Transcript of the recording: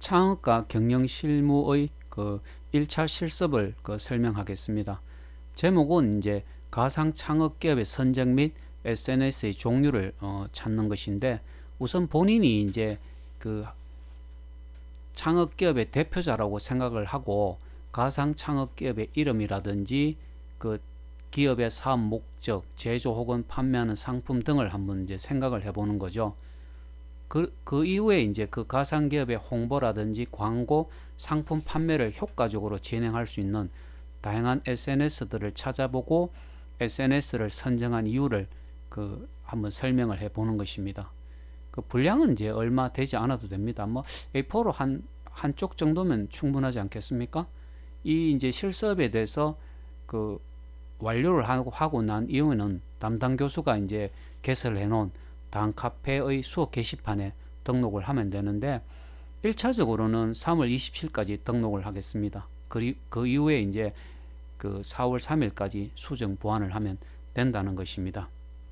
창업과 경영 실무의 그 1차 실습을 그 설명하겠습니다. 제목은 이제 가상 창업 기업의 선정 및 SNS의 종류를 어, 찾는 것인데 우선 본인이 이제 그 창업 기업의 대표자라고 생각을 하고 가상 창업 기업의 이름이라든지 그 기업의 사업 목적, 제조 혹은 판매하는 상품 등을 한번 이제 생각을 해보는 거죠. 그, 그 이후에 이제 그 가상 기업의 홍보라든지 광고, 상품 판매를 효과적으로 진행할 수 있는 다양한 SNS들을 찾아보고 SNS를 선정한 이유를 그 한번 설명을 해 보는 것입니다. 그 분량은 이제 얼마 되지 않아도 됩니다. 뭐 A4로 한 한쪽 정도면 충분하지 않겠습니까? 이 이제 실습에 대해서 그 완료를 하고 하고 난 이후에는 담당 교수가 이제 개설해 놓은 당 카페의 수업 게시판에 등록을 하면 되는데 1차적으로는 3월 27일까지 등록을 하겠습니다. 그, 그 이후에 이제 그 4월 3일까지 수정 보완을 하면 된다는 것입니다.